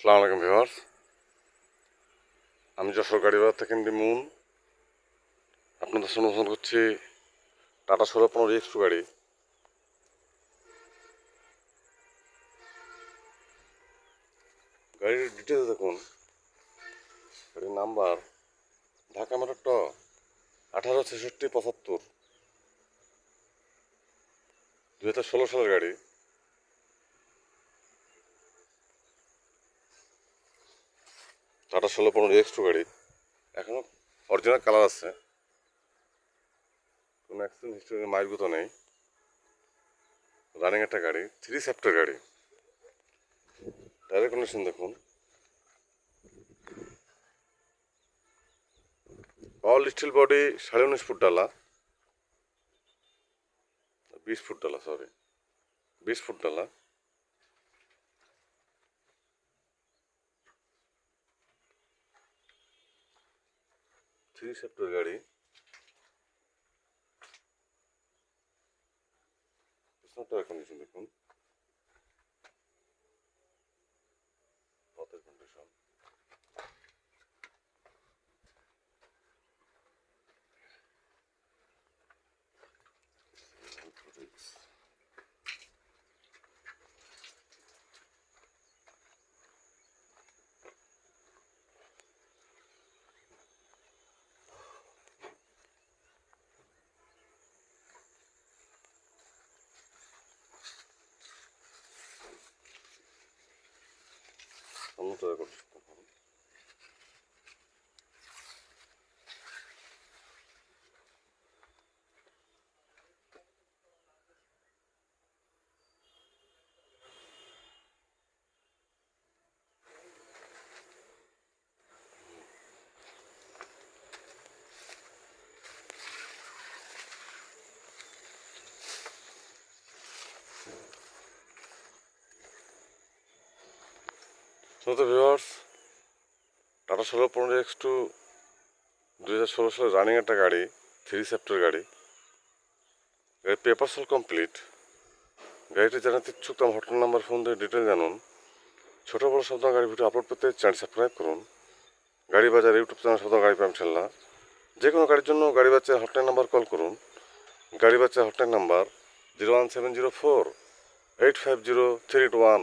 সালাম আলাইকুম ভিওয়ার্স আমি যশোর গাড়িবাজার থেকে মুন। আপনাদের সঙ্গে করছি, টাটা ষোলো পনেরো এক্সট্রো গাড়ি। গাড়ির ডিটেলস দেখুন। গাড়ির নাম্বার ঢাকা মেট্রো ট আঠারো ছেষট্টি পঁচাত্তর। দু হাজার ষোলো সালের গাড়ি। টাটা ষোলো পনেরো এক্সট্রো গাড়ি। এখনও অরিজিনাল কালার আছে। কোনো অ্যাক্সিডেন্ট হিস্টোরি মাইলগুতো নেই। রানিং একটা গাড়ি থ্রি সেপ্টার গাড়ি। টায়ারের কন্ডিশন দেখুন। অল স্টিল বডি সাড়ে উনিশ ফুট ডালা। বিশ ফুট ডালা সরি বিশ ফুট ডালা। থ্রি সেক্টর গাড়ি। টায়ার কন্ডিশন দেখুন। পথের কন্ডিশন সামনে টায়ার কন্ডিশন দেখুন তো ভিউয়ার্স টাটা ষোলো পনেরো এক্স টু দুই হাজার ষোলো সালে রানিং একটা গাড়ি থ্রি সেপ্টার গাড়ি। গাড়ির পেপার সল কমপ্লিট গাড়িটি জানাতে ইচ্ছুক তো হটল নাম্বার ফোন দিয়ে ডিটেল জানুন। ছোটো বড়ো শব্দ গাড়ি ভিডিও আপলোড করতে চ্যানেল সাবস্ক্রাইব করুন। গাড়ি বাজার ইউটিউব চ্যানেল শব্দ গাড়ি পাম ইনশাল্লাহ যে কোনো গাড়ির জন্য গাড়ি বাচ্চার হটলাইন নাম্বার কল করুন। গাড়ি বাচ্চার hotline number zero one seven zero four eight five zero three eight one